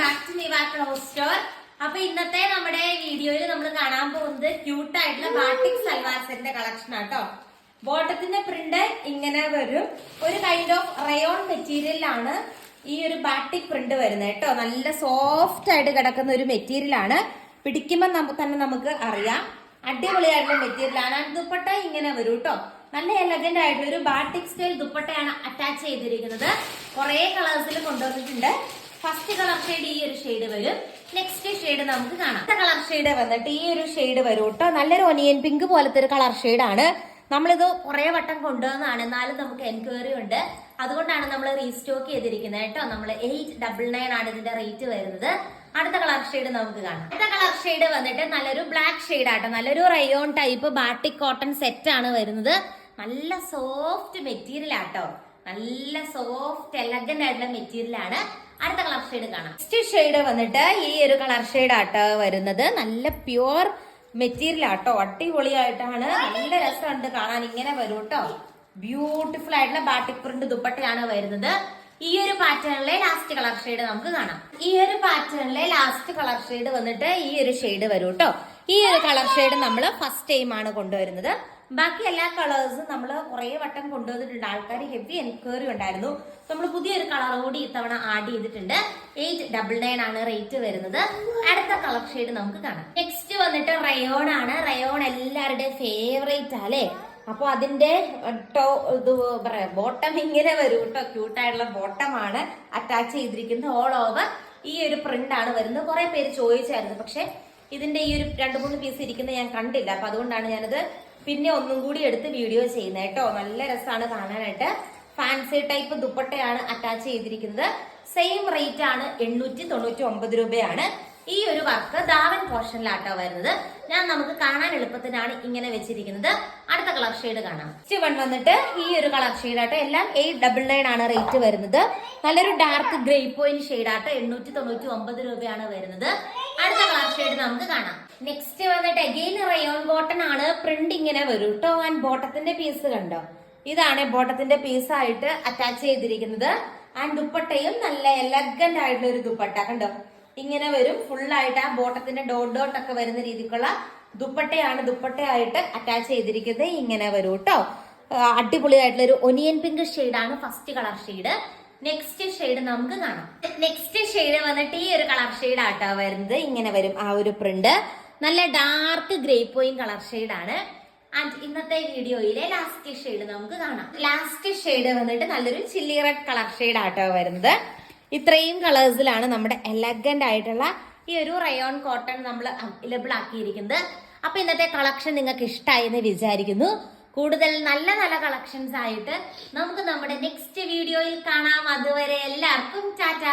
Back to Niva clothes store അപ്പൊ ഇന്നത്തെ നമ്മുടെ വീഡിയോയിൽ നമ്മൾ കാണാൻ പോകുന്നത് ക്യൂട്ട് ആയിട്ടുള്ള ബാട്ടിക് സൽവാർ സെറ്റിന്റെ കളക്ഷൻ ആട്ടോ ബോട്ടത്തിന്റെ പ്രിന്റ് ഇങ്ങനെ വരും. ഒരു കൈൻഡ് ഓഫ് റയോൺ മെറ്റീരിയലാണ് ഈ ഒരു ബാട്ടിക് പ്രിന്റ് വരുന്നത് കേട്ടോ നല്ല സോഫ്റ്റ് ആയിട്ട് കിടക്കുന്ന ഒരു മെറ്റീരിയൽ ആണ്. പിടിക്കുമ്പോൾ നമുക്ക് തന്നെ നമുക്ക് അറിയാം. അടിപൊളിയായിട്ടുള്ള And ദുപ്പട്ട ഇങ്ങനെ വരും കേട്ടോ നല്ല എലഗന്റ് ആയിട്ടുള്ള ഒരു ബാട്ടിക് സ്റ്റൈൽ ദുപ്പട്ടയാണ് അറ്റാച്ച് ചെയ്തിരിക്കുന്നത്. കുറെ കളേഴ്സിൽ കൊണ്ടുവന്നിട്ടുണ്ട്. ഫസ്റ്റ് കളർ ഷെയ്ഡ് ഈ ഒരു ഷെയ്ഡ് വരും. നെക്സ്റ്റ് ഷെയ്ഡ് നമുക്ക് കാണാം. കളർ ഷെയ്ഡ് വന്നിട്ട് ഈ ഒരു ഷെയ്ഡ് വരും കേട്ടോ നല്ലൊരു ഒനിയൻ പിങ്ക് പോലത്തെ ഒരു കളർ ഷെയ്ഡാണ് നമ്മളിത് കുറെ വട്ടം കൊണ്ടുവന്നതാണ്. എന്നാലും നമുക്ക് എൻക്വയറി ഉണ്ട്. അതുകൊണ്ടാണ് നമ്മൾ റീസ്റ്റോക്ക് ചെയ്തിരിക്കുന്നത് കേട്ടോ. നമ്മൾ എയ്റ്റ് ഡബിൾ നയൻ ആണ് ഇതിന്റെ റേറ്റ് വരുന്നത്. അടുത്ത കളർ ഷെയ്ഡ് നമുക്ക് കാണാം. അടുത്ത കളർ ഷെയ്ഡ് വന്നിട്ട് നല്ലൊരു ബ്ലാക്ക് ഷെയ്ഡ് ആട്ടോ. നല്ലൊരു rayon type batik cotton set ആണ് വരുന്നത്. നല്ല സോഫ്റ്റ് മെറ്റീരിയൽ ആട്ടോ. നല്ല സോഫ്റ്റ് എലഗന്റ് ആയിട്ടുള്ള മെറ്റീരിയൽ ആണ്. അടുത്ത കളർ ഷെയ്ഡ് കാണാം. നെക്സ്റ്റ് ഷെയ്ഡ് വന്നിട്ട് ഈ ഒരു കളർ ഷെയ്ഡ് ആട്ടോ വരുന്നത്. നല്ല പ്യുവർ മെറ്റീരിയൽ ആട്ടോ. അടിപൊളിയായിട്ടാണ്. നല്ല രസമുണ്ട് കാണാൻ. ഇങ്ങനെ വരും കേട്ടോ ബ്യൂട്ടിഫുൾ ആയിട്ടുള്ള ബാട്ടിക് പ്രിന്റ് ദുപ്പട്ടയാണ് വരുന്നത്. ഈ ഒരു പാറ്റേണിലെ ലാസ്റ്റ് കളർ ഷെയ്ഡ് നമുക്ക് കാണാം. ഈ ഒരു പാറ്റേണിലെ ലാസ്റ്റ് കളർ ഷെയ്ഡ് വന്നിട്ട് ഈ ഒരു ഷെയ്ഡ് വരും കേട്ടോ ഈ ഒരു കളർ ഷെയ്ഡ് നമ്മൾ ഫസ്റ്റ് ടൈം ആണ് കൊണ്ടുവരുന്നത്. ബാക്കി എല്ലാ കളേഴ്സും നമ്മൾ കുറേ വട്ടം കൊണ്ടുവന്നിട്ടുണ്ട്. ആൾക്കാർ ഹെവി എൻക്വയറി ഉണ്ടായിരുന്നു. നമ്മൾ പുതിയൊരു കളർ കൂടി ഇത്തവണ ആഡ് ചെയ്തിട്ടുണ്ട്. എയ്റ്റ് ഡബിൾ നയൻ ആണ് റേറ്റ് വരുന്നത്. അടുത്ത കളർ ഷെയ്ഡ് നമുക്ക് കാണാം. നെക്സ്റ്റ് വന്നിട്ട് റയോൺ ആണ്. റയോൺ എല്ലാവരുടെയും ഫേവറേറ്റ് അല്ലേ അപ്പൊ അതിന്റെ ടോ ഇത് പറയാ. ബോട്ടം ഇങ്ങനെ വരും കേട്ടോ. ക്യൂട്ടായിട്ടുള്ള ബോട്ടം ആണ് അറ്റാച്ച് ചെയ്തിരിക്കുന്നത് ഓൾ ഓവർ ഈ ഒരു പ്രിന്റ് ആണ് വരുന്നത്. കുറെ പേര് ചോദിച്ചായിരുന്നു. പക്ഷെ ഇതിന്റെ ഈ ഒരു രണ്ട് മൂന്ന് പീസ് ഇരിക്കുന്നത് ഞാൻ കണ്ടില്ല. അപ്പൊ അതുകൊണ്ടാണ് ഞാനത് പിന്നെ ഒന്നും കൂടി എടുത്ത് വീഡിയോ ചെയ്യുന്നത് കേട്ടോ. നല്ല രസമാണ് കാണാനായിട്ട്. ഫാൻസി ടൈപ്പ് ദുപ്പട്ടയാണ് അറ്റാച്ച് ചെയ്തിരിക്കുന്നത്. സെയിം റേറ്റ് ആണ് എണ്ണൂറ്റി തൊണ്ണൂറ്റി ഒമ്പത് രൂപയാണ്. ഈ ഒരു വർക്ക് ദാവൻ പോർഷനിലാട്ടോ വരുന്നത്. ഞാൻ നമുക്ക് കാണാൻ എളുപ്പത്തിനാണ് ഇങ്ങനെ വെച്ചിരിക്കുന്നത്. അടുത്ത കളർ ഷെയ്ഡ് കാണാം. ചിവൺ വന്നിട്ട് ഈ ഒരു കളർ ഷെയ്ഡ് ആട്ടോ. എല്ലാം എയ്റ്റ് ഡബിൾ നയൻ ആണ് റേറ്റ് വരുന്നത്. നല്ലൊരു ഡാർക്ക് ഗ്രേ പോയിന്റ് ഷെയ്ഡ് ആട്ടോ. എണ്ണൂറ്റി തൊണ്ണൂറ്റി ഒമ്പത് രൂപയാണ് വരുന്നത്. അടുത്ത കളർ ഷെയ്ഡ് നമുക്ക് കാണാം. നെക്സ്റ്റ് വന്നിട്ട് അഗെയിൻ റയോൺ ബോട്ടൺ ആണ് പ്രിന്റ് ഇങ്ങനെ വരും കേട്ടോ ആൻഡ് ബോട്ടത്തിന്റെ പീസ് കണ്ടോ? ഇതാണ് ബോട്ടത്തിന്റെ പീസ് ആയിട്ട് അറ്റാച്ച് ചെയ്തിരിക്കുന്നത്. ആൻഡ് ദുപ്പട്ടയും നല്ല എലഗന്റ് ആയിട്ടുള്ള ഒരു ദുപ്പട്ട കണ്ടോ? ഇങ്ങനെ വരും. ഫുൾ ആയിട്ട് ആ ബോട്ടത്തിന്റെ ഡോട്ട് ഡോട്ട് ഒക്കെ വരുന്ന രീതിക്കുള്ള ദുപ്പട്ടയാണ് ദുപ്പട്ടയായിട്ട് അറ്റാച്ച് ചെയ്തിരിക്കുന്നത്. ഇങ്ങനെ വരും കേട്ടോ അടിപൊളിയായിട്ടുള്ള ഒരു ഒനിയൻ പിങ്ക് ആണ് first colour shade next shade നമുക്ക് കാണാം. നെക്സ്റ്റ് ഷെയ്ഡ് വന്നിട്ട് ഈ ഒരു കളർ ഷെയ്ഡ് ആട്ടോ വരുന്നത്. ഇങ്ങനെ വരും ആ ഒരു പ്രിന്റ് നല്ല ഡാർക്ക് ഗ്രേ പോയിൻ കളർ ആണ്. ആൻഡ് ഇന്നത്തെ വീഡിയോയിലെ ലാസ്റ്റ് ഷെയ്ഡ് നമുക്ക് കാണാം. ലാസ്റ്റ് ഷെയ്ഡ് വന്നിട്ട് നല്ലൊരു ചില്ലി റെഡ് കളർ ഷെയ്ഡ് ആട്ടോ വരുന്നത്. ഇത്രയും കളേഴ്സിലാണ് നമ്മുടെ എലഗന്റ് ആയിട്ടുള്ള ഈ ഒരു റയോൺ കോട്ടൺ നമ്മൾ അവൈലബിൾ ആക്കിയിരിക്കുന്നത്. അപ്പൊ ഇന്നത്തെ കളക്ഷൻ നിങ്ങൾക്ക് ഇഷ്ടമായി എന്ന് വിചാരിക്കുന്നു. കൂടുതൽ നല്ല നല്ല കളക്ഷൻസ് ആയിട്ട് നമുക്ക് നമ്മുടെ നെക്സ്റ്റ് വീഡിയോയിൽ കാണാം. അതുവരെ എല്ലാവർക്കും ടാറ്റ.